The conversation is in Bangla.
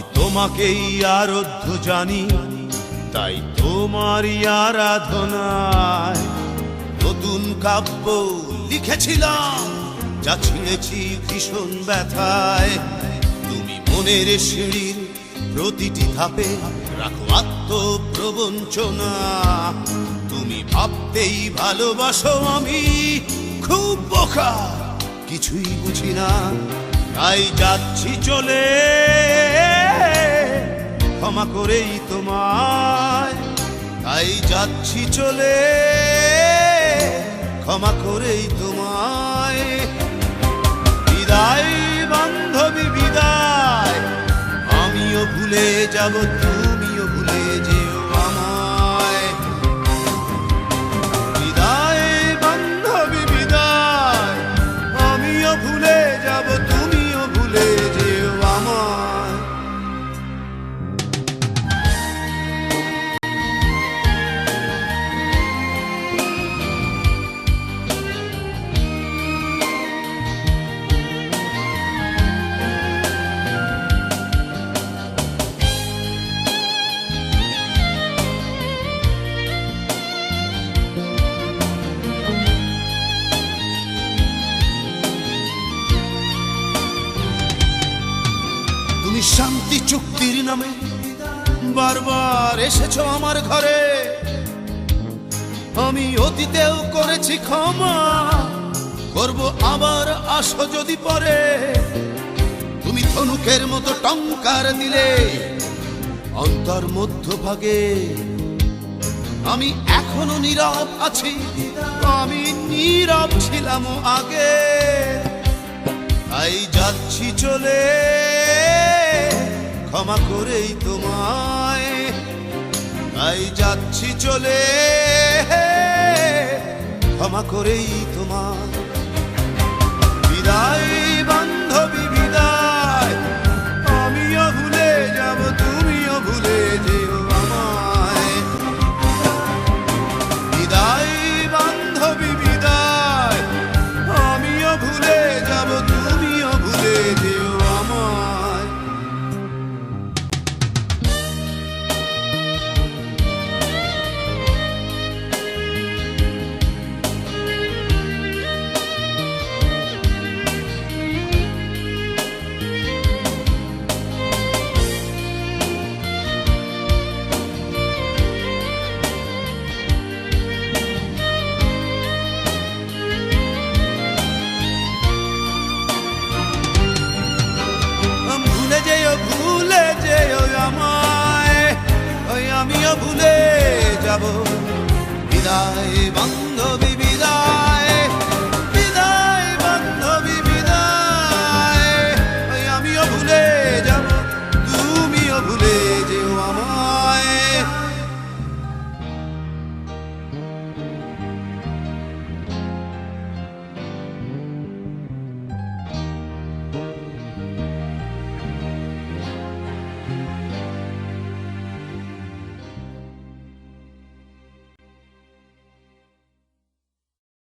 আমি তোমাকেই আরাধ্য জানি, তাই তোমারই আরাধনায় নতুন কাব্য লিখেছিলাম, যা ছিঁড়েছি ভীষণ ব্যথায়। তুমি মনের সিঁড়ির প্রতিটি ধাপে রাখো আত্মপ্রবঞ্চনা। তুমি ভাবতেই ভালোবাসো আমি, খুব বোকা, কিছুই বুঝি না, তাই যাচ্ছি চলে। ক্ষমা করেই তোমায়। তাই যাচ্ছি চলে, ক্ষমা করেই তোমায়। বিদায় বান্ধবী, বিদায়। আমিও ভুলে যাব তুমিও শান্তি চুক্তির নামে বারবার এসেছ আমার ঘরে। আমি অতীতেও করেছি ক্ষমা, করব আবার আসো যদি পরে। তুমি ধনুকের মতো টঙ্কার দিলে অন্তর মধ্যভাগে। আমি এখনও নীরব আছি, আমি নীরব ছিলাম আগে। তাই যাচ্ছি চলে। ক্ষমা করেই তোমায়। তাই যাচ্ছি চলে। ক্ষমা করেই তোমায়। hayvan